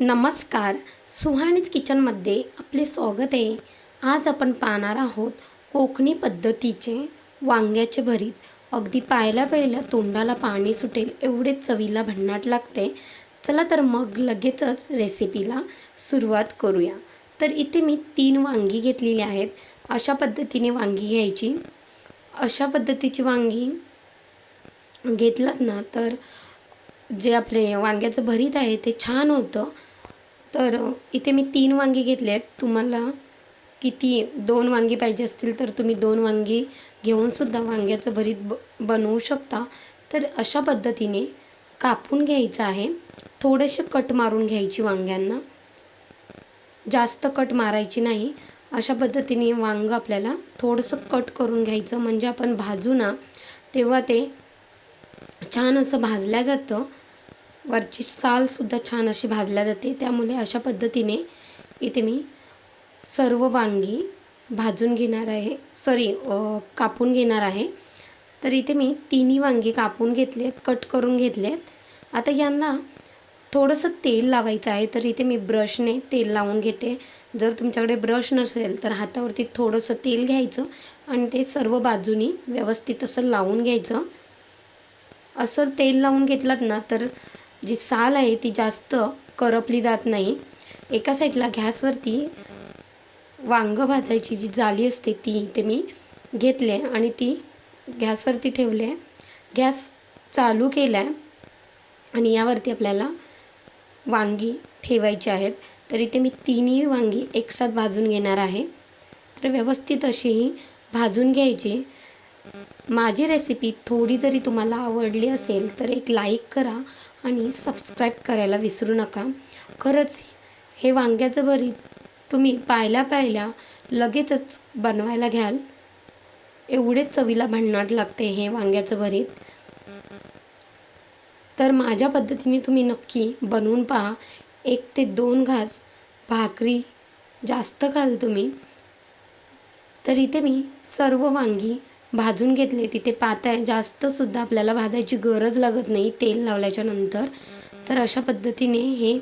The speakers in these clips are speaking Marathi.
नमस्कार. सुहाणीच किचनमध्ये आपले स्वागत आहे. आज आपण पाहणार आहोत कोकणी पद्धतीचे वांग्याचे भरीत. अगदी पाहायला पाहिलं तोंडाला पाणी सुटेल एवढे चवीला भन्नाट लागते. चला तर मग लगेचच रेसिपीला सुरुवात करूया. तर इथे मी तीन वांगी घेतलेली आहेत. अशा पद्धतीने वांगी घ्यायची. अशा पद्धतीची वांगी घेतलात ना तर जे आपले वांग्याचं भरीत आहे ते छान होतं. तर इथे मी तीन वांगी घेतले आहेत. तुम्हाला किती दोन वांगी पाहिजे असतील तर तुम्ही दोन वांगी घेऊनसुद्धा वांग्याचं भरीत ब बनवू शकता. तर अशा पद्धतीने कापून घ्यायचं आहे. थोडेसे कट मारून घ्यायची वांग्यांना. जास्त कट मारायची नाही. अशा पद्धतीने वांगं आपल्याला थोडंसं कट करून घ्यायचं. म्हणजे आपण भाजू ना तेव्हा ते छान असं भाजल्या जातं. वरची सालसुद्धा छान अशी भाजल्या जाते. त्यामुळे अशा पद्धतीने इथे मी सर्व वांगी भाजून घेणार आहे. सॉरी कापून घेणार आहे. तर इथे मी तिन्ही वांगी कापून घेतलेत कट करून घेतलेत. आता यांना थोडंसं तेल लावायचं आहे तर इथे मी ब्रशने तेल लावून घेते. जर तुमच्याकडे ब्रश नसेल तर हातावरती थोडंसं तेल घ्यायचं आणि ते सर्व बाजूनी व्यवस्थित असं लावून घ्यायचं. असं तेल लावून घेतलात ना तर जी साल आहे ती जास्त करपली जात नाही. एका साईडला गॅसवरती वांगं भाजायची जी जाळी असते ती ते मी घेतले आणि ती गॅसवरती ठेवले. गॅस चालू केला आहे आणि यावरती आपल्याला वांगी ठेवायची आहेत. तर इथे मी तिन्ही वांगी एकसाथ भाजून घेणार आहे. तर व्यवस्थित अशी ही भाजून घ्यायची. माझी रेसिपी थोडी जरी तुम्हाला आवडली असेल तर एक लाईक करा आणि सबस्क्राईब करायला विसरू नका. खरंच हे वांग्याचं भरीत तुम्ही पाहिल्या पाहिल्या लगेचच बनवायला घ्याल. एवढेच चवीला भन्नाट लागते हे वांग्याचं भरीत. तर माझ्या पद्धतीने तुम्ही नक्की बनवून पहा. एक ते दोन घास भाकरी जास्त खाल तुम्ही. तर इथे मी सर्व वांगी भाजून घेतले. तिथे पाताय जास्तसुद्धा आपल्याला भाजायची गरज लागत नाही तेल लावल्याच्या नंतर. तर अशा पद्धतीने हे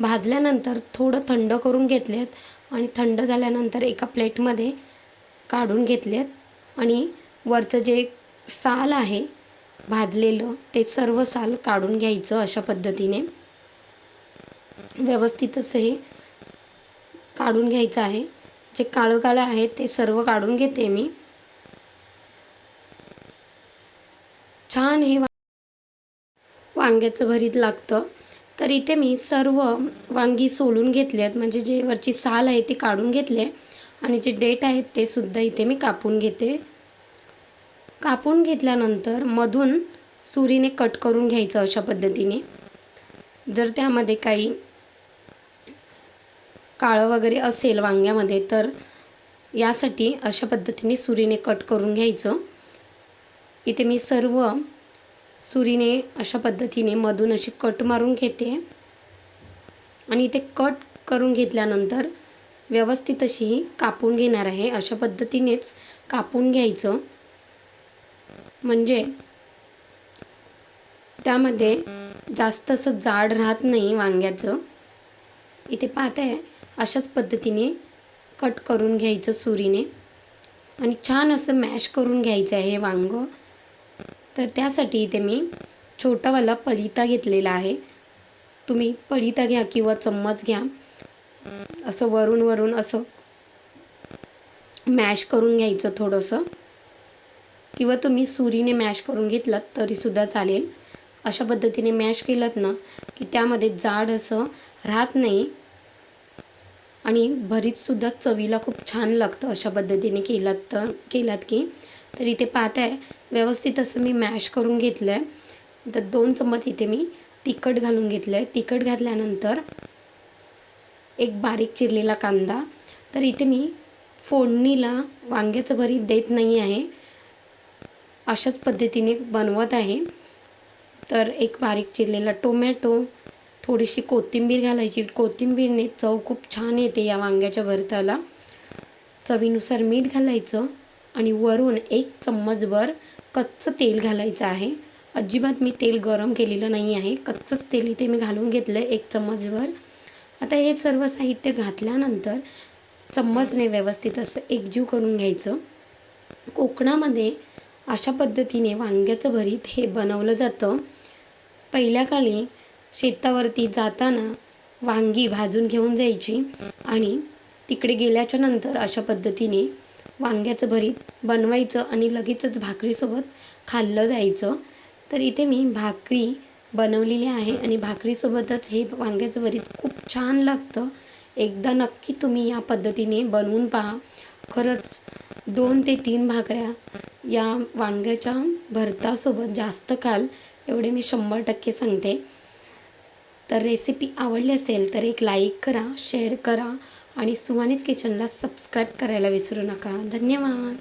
भाजल्यानंतर थोडं थंड करून घेतलेत आणि थंड झाल्यानंतर एका प्लेटमध्ये काढून घेतलेत. आणि वरचं जे साल आहे भाजलेलं ते सर्व साल काढून घ्यायचं अशा पद्धतीने. व्यवस्थित असं हे काढून घ्यायचं आहे. जे काळं काळं आहे ते सर्व काढून घेते मी. छान हे वांग्याचं भरीत लागतं. तर इथे मी सर्व वांगी सोलून घेतली आहेत. म्हणजे जे वरची साल आहे ती काढून घेतले आणि जे डेट आहेत ते सुद्धा इथे मी कापून घेते. कापून घेतल्यानंतर मधून सुरीने कट करून घ्यायचं अशा पद्धतीने. जर त्यामध्ये काही काळं वगैरे असेल वांग्यामध्ये तर यासाठी अशा पद्धतीने सुरीने कट करून घ्यायचं. इथे मी सर्व सुरीने अशा पद्धतीने मधून अशी कट मारून घेते. आणि इथे कट करून घेतल्यानंतर व्यवस्थित अशी कापून घेणार आहे. अशा पद्धतीनेच कापून घ्यायचं. म्हणजे त्यामध्ये जास्त असं जाड राहत नाही वांग्याचं. इथे पाहत आहे अशाच पद्धतीने कट करून घ्यायचं सुरीने. आणि छान असं मॅश करून घ्यायचं आहे हे वांगं. तर त्यासाठी इथे मी छोटावाला पलिता घेतलेला आहे. तुम्ही पलिता घ्या किंवा चम्मच घ्या. असं वरून वरून असं मॅश करून घ्यायचं थोडंसं. किंवा तुम्ही सुरीने मॅश करून घेतलात तरीसुद्धा चालेल. अशा पद्धतीने मॅश केलं ना की त्यामध्ये जाड असं राहत नाही. आणि भरीतसुद्धा चवीला खूप छान लागतं अशा पद्धतीने केलात तर केलात की तर इथे पाहत आहे व्यवस्थित असं मी मॅश करून घेतलं आहे तर दोन चम्मच इथे मी तिखट घालून घेतलं आहे तिखट घातल्यानंतर एक बारीक चिरलेला कांदा. तर इथे मी फोडणीला वांग्याचं भरीत देत नाही आहे. अशाच पद्धतीने बनवत आहे. तर एक बारीक चिरलेला टोमॅटो थोडीशी कोथिंबीर घालायची. कोथिंबीरने चव खूप छान येते या वांग्याच्या भरताला. चवीनुसार मीठ घालायचं. आणि वरून एक चम्मचभर कच्चं तेल घालायचं आहे. अजिबात मी तेल गरम केलेलं नाही आहे. कच्चंच तेल इथे मी घालून घेतलं एक चम्मचभर. आता हे सर्व साहित्य घातल्यानंतर चम्मचने व्यवस्थित असं एकजीव करून घ्यायचं. कोकणामध्ये अशा पद्धतीने वांग्याचं भरीत हे बनवलं जातं. पहिल्या काळी शेतावरती जाताना वांगी भाजून घेऊन जायची आणि तिकडे गेल्याच्यानंतर अशा पद्धतीने वांग्याचं भरीत बनवायचं आणि लगेचच भाकरीसोबत खाल्लं जायचं. तर इथे मी भाकरी बनवलेली आहे आणि भाकरीसोबतच हे वांग्याचं भरीत खूप छान लागतं. एकदा नक्की तुम्ही या पद्धतीने बनवून पहा. खरंच दोन ते तीन भाकऱ्या या वांग्याच्या भरतासोबत जास्त खाल एवढे मी शंभर टक्के सांगते. तर रेसिपी आवडली असेल तर एक लाईक करा शेअर करा. आणि सुवानीच किचनला सबस्क्राईब करायला विसरू नका. धन्यवाद.